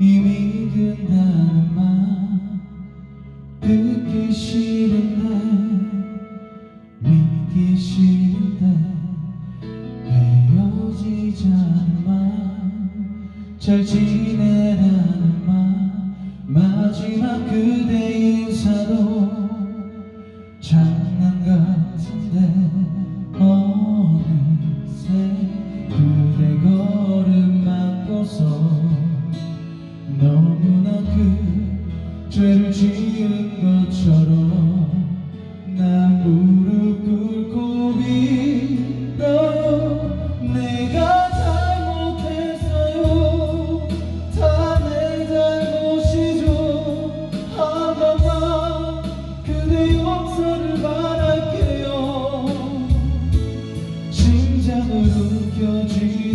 이미 든다는 말 듣기 싫은데 믿기 싫은데 헤어지자는 말잘 지내라는 말 마지막 그대 인사도 죄를 지은 것처럼 난 무릎 꿇고 빌어요 내가 잘못했어요. 다 내 잘못이죠. 한 번만 그대 용서를 바랄게요. 심장을 움켜쥐듯이